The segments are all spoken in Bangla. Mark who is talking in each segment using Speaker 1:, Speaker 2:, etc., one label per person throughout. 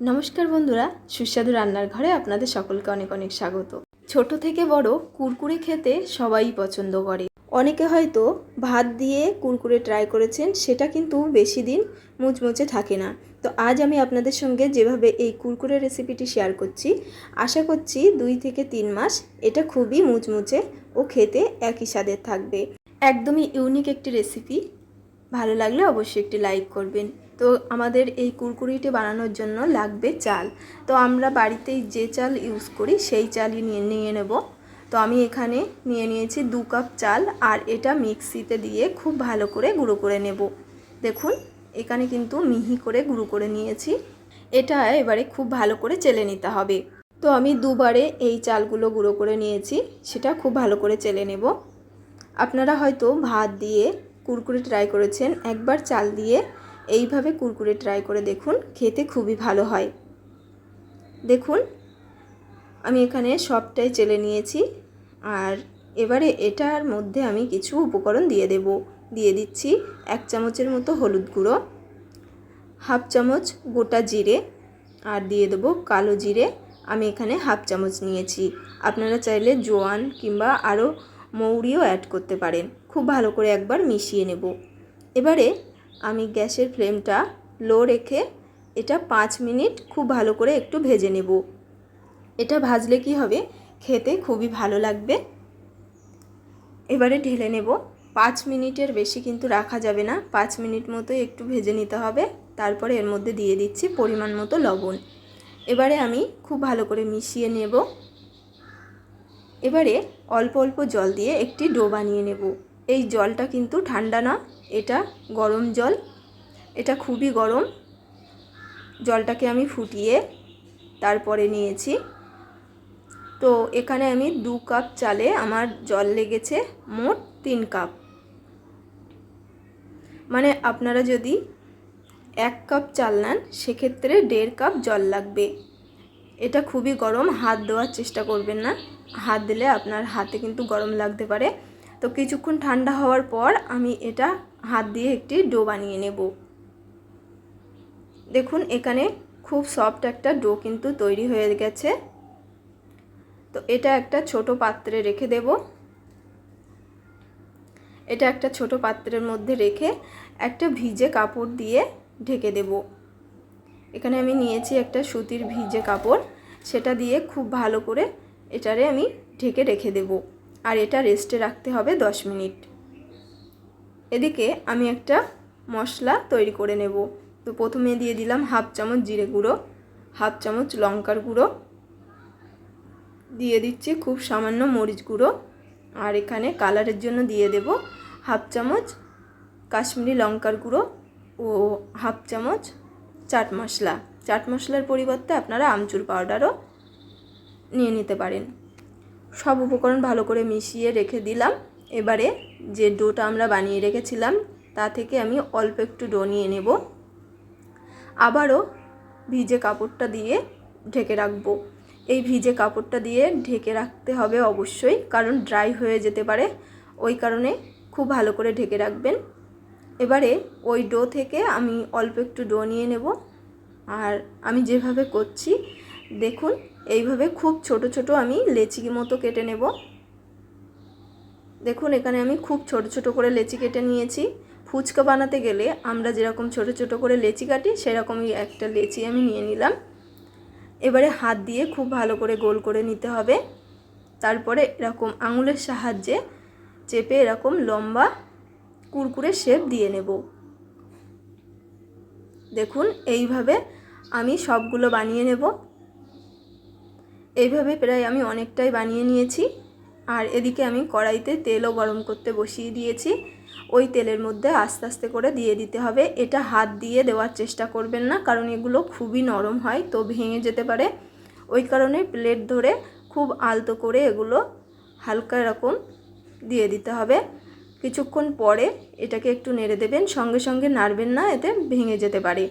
Speaker 1: নমস্কার বন্ধুরা, সুস্বাদু রান্নার ঘরে আপনাদের সকলকে অনেক অনেক স্বাগত। ছোট থেকে বড় কুরকুরে খেতে সবাই পছন্দ করে। অনেকে হয়তো ভাত দিয়ে কুরকুরে ট্রাই করেছেন, সেটা কিন্তু বেশি দিন মুচমুচে থাকে না। তো আজ আমি আপনাদের সঙ্গে যেভাবে এই কুরকুরে রেসিপিটি শেয়ার করছি, আশা করছি দুই থেকে তিন মাস এটা খুবই মুচমুচে ও খেতে একই স্বাদের থাকবে। একদমই ইউনিক একটি রেসিপি ভালো লাগলে অবশ্যই একটি লাইক করবেন। তো আমাদের এই কুরকুরিটি বানানোর জন্য লাগবে চাল। তো আমরা বাড়িতেই যে চাল ইউজ করি, সেই চালই নিয়ে নিয়ে নেব। তো আমি এখানে নিয়ে নিয়েছি দু কাপ চাল আর এটা মিক্সিতে দিয়ে খুব ভালো করে গুঁড়ো করে নেব। দেখুন, এখানে কিন্তু মিহি করে গুঁড়ো করে নিয়েছি। এটা এবারে খুব ভালো করে চেলে নিতে হবে। তো আমি দুবারে এই চালগুলো গুঁড়ো করে নিয়েছি, সেটা খুব ভালো করে চেলে নেব। আপনারা হয়তো ভাত দিয়ে কুরকুরে ট্রাই করেছেন, একবার চাল দিয়ে এইভাবে কুরকুরে ট্রাই করে দেখুন, খেতে খুবই ভালো হয়। দেখুন, আমি এখানে সবটাই চেলে নিয়েছি। আর এবারে এটার মধ্যে আমি কিছু উপকরণ দিয়ে দেব। দিয়ে দিচ্ছি এক চামচের মতো হলুদ গুঁড়ো, হাফ চামচ গোটা জিরে, আর দিয়ে দেবো কালো জিরে। আমি এখানে হাফ চামচ নিয়েছি। আপনারা চাইলে জোয়ান কিংবা আরও মৌরিও অ্যাড করতে পারেন। খুব ভালো করে একবার মিশিয়ে নেব। এবারে আমি গ্যাসের ফ্লেমটা লো রেখে এটা পাঁচ মিনিট খুব ভালো করে একটু ভেজে নেব। এটা ভাজলে কি হবে? খেতে খুবই ভালো লাগবে। এবারে ঢেলে নেব। পাঁচ মিনিটের বেশি কিন্তু রাখা যাবে না। পাঁচ মিনিট মতো একটু ভেজে নিতে হবে। তারপরে এর মধ্যে দিয়ে দিচ্ছি পরিমাণ মতো লবণ। এবারে আমি খুব ভালো করে মিশিয়ে নেব। এবারে অল্প অল্প জল দিয়ে একটি ডো বানিয়ে নেব। এই জলটা কিন্তু ঠান্ডা না, এটা গরম জল। এটা খুবই গরম। জলটাকে আমি ফুটিয়ে তারপরে নিয়েছি। তো এখানে আমি দু কাপ চালে আমার জল লেগেছে, মোট তিন কাপ। মানে আপনারা যদি এক কাপ চাল নেন, সেক্ষেত্রে দেড় কাপ জল লাগবে। এটা খুবই গরম, হাত দেওয়ার চেষ্টা করবেন না। হাত দিলে আপনার হাতে কিন্তু গরম লাগতে পারে। তো কিছুক্ষণ ঠান্ডা হওয়ার পর আমি এটা হাত দিয়ে একটি ডো বানিয়ে নেব। দেখুন, এখানে খুব সফট একটা ডো কিন্তু তৈরি হয়ে গেছে। তো এটা একটা ছোট পাত্রে রেখে দেব। এটা একটা ছোট পাত্রের মধ্যে রেখে একটা ভিজে কাপড় দিয়ে ঢেকে দেব। এখানে আমি নিয়েছি একটা সুতির ভিজে কাপড়। সেটা দিয়ে খুব ভালো করে এটারে আমি ঢেকে রেখে দেব। আর এটা রেস্টে রাখতে হবে দশ মিনিট। এদিকে আমি একটা মশলা তৈরি করে নেব। তো প্রথমে দিয়ে দিলাম হাফ চামচ জিরে গুঁড়ো, হাফ চামচ লঙ্কার গুঁড়ো, দিয়ে দিচ্ছি খুব সামান্য মরিচ গুঁড়ো, আর এখানে কালারের জন্য দিয়ে দেব হাফ চামচ কাশ্মীরি লঙ্কার গুঁড়ো ও হাফ চামচ চাট মশলা। চাট মশলার পরিবর্তে আপনারা আমচুর পাউডারও নিয়ে নিতে পারেন। সব উপকরণ ভালো করে মিশিয়ে রেখে দিলাম। এবারে যে ডোটা আমরা বানিয়ে রেখেছিলাম, তা থেকে আমি অল্প একটু ডো নিয়ে নেব। আবারও ভিজে কাপড়টা দিয়ে ঢেকে রাখব। এই ভিজে কাপড়টা দিয়ে ঢেকে রাখতে হবে অবশ্যই, কারণ ড্রাই হয়ে যেতে পারে। ওই কারণে খুব ভালো করে ঢেকে রাখবেন। এবারে ওই ডো থেকে আমি অল্প একটু ডো নিয়ে নেব। আর আমি যেভাবে করছি দেখুন, এইভাবে খুব ছোট ছোট আমি লেচি মতো কেটে নেব। দেখুন, এখানে আমি খুব ছোট ছোট করে লেচি কেটে নিয়েছি। ফুচকা বানাতে গেলে আমরা যেরকম ছোট ছোট করে লেচি কাটি, সেরকমই একটা লেচি আমি নিয়ে নিলাম। এবারে হাত দিয়ে খুব ভালো করে গোল করে নিতে হবে। তারপরে এরকম আঙুলের সাহায্যে চেপে এরকম লম্বা কুরকুরে শেপ দিয়ে নেব। দেখুন, এইভাবে আমি সবগুলো বানিয়ে নেব। এইভাবে প্রায় আমি অনেকটাই বানিয়ে নিয়েছি। আর এদিকে আমি কড়াইতে তেলও গরম করতে বসিয়ে দিয়েছি। ওই তেলের মধ্যে আস্তে আস্তে করে দিয়ে দিতে হবে। এটা হাত দিয়ে দেওয়ার চেষ্টা করবেন না, কারণ এগুলো খুবই নরম হয়, তো ভেঙে যেতে পারে। ওই কারণে প্লেট ধরে খুব আলতো করে এগুলো হালকা এরকম দিয়ে দিতে হবে। কিছুক্ষণ পরে এটাকে একটু নেড়ে দেবেন। সঙ্গে সঙ্গে নাড়বেন না, এতে ভেঙে যেতে পারে।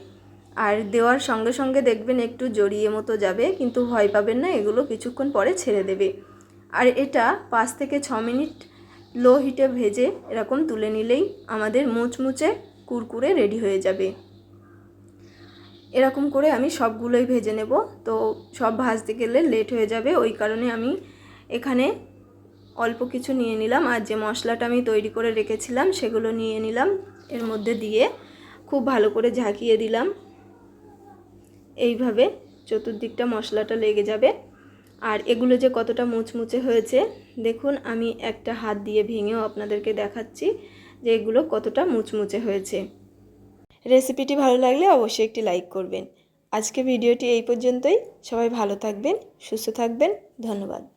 Speaker 1: আর দেওয়ার সঙ্গে সঙ্গে দেখবেন একটু জড়িয়ে মতো যাবে, কিন্তু ভয় পাবেন না, এগুলো কিছুক্ষণ পরে ছেড়ে দেবে। আর এটা পাঁচ থেকে ছ মিনিট লো হিটে ভেজে এরকম তুলে নিলেই আমাদের মুচমুচে কুরকুরে রেডি হয়ে যাবে। এরকম করে আমি সবগুলোই ভেজে নেব। তো সব ভাজতে গেলে লেট হয়ে যাবে, ওই কারণে আমি এখানে অল্প কিছু নিয়ে নিলাম। আর যে মশলাটা আমি তৈরি করে রেখেছিলাম, সেগুলো নিয়ে নিলাম। এর মধ্যে দিয়ে খুব ভালো করে ঝাঁকিয়ে দিলাম। এইভাবে চতুর্দিকটা মশলাটা লেগে যাবে। আর এগুলো যে কতটা মুচমুচে হয়েছে, দেখুন, আমি একটা হাত দিয়ে ভেঙেও আপনাদেরকে দেখাচ্ছি যে এগুলো কতটা মুচমুচে হয়েছে। রেসিপিটি ভালো লাগলে অবশ্যই একটি লাইক করবেন। আজকে ভিডিওটি এই পর্যন্তই। সবাই ভালো থাকবেন, সুস্থ থাকবেন। ধন্যবাদ।